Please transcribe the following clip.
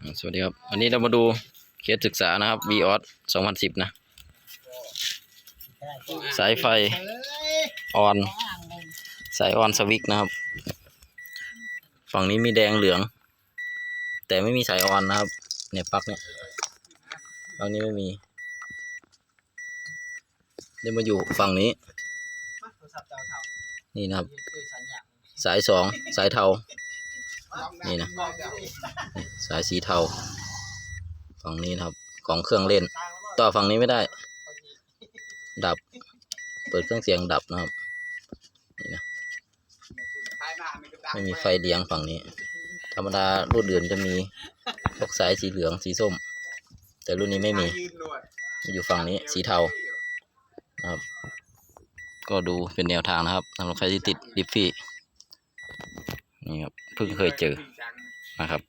สวัสดีครับ วันนี้เรามาดูเคสศึกษานะครับ v ีออส2010นะ สายไฟออน สายออนสวิกนะครับ ฝั่งนี้มีแดงเหลือง แต่ไม่มีสายออนนะครับ เนี่ยปลั๊กเนี่ยฝั่งนี้ไม่มีเดี๋ยวมาอยู่ฝั่งนี้ นี่นะครับ สายสองสายเทา นี่นะนี่สายสีเทาฝั่งนี้นะครับ ของเครื่องเล่น ต่อฝั่งนี้ไม่ได้ ดับ เปิดเครื่องเสียงดับนะครับ นี่นะ ไม่มีไฟเลี้ยงฝั่งนี้ ธรรมดารุ่นอื่นจะมีพวกสายสีเหลืองสีส้ม แต่รุ่นนี้ไม่มี อยู่ฝั่งนี้สีเทานะครับ ก็ดูเป็นแนวทางนะครับสำหรับใครที่ติดดิฟฟี่ นี่ครับเพิ่งเคยเจอนะครับ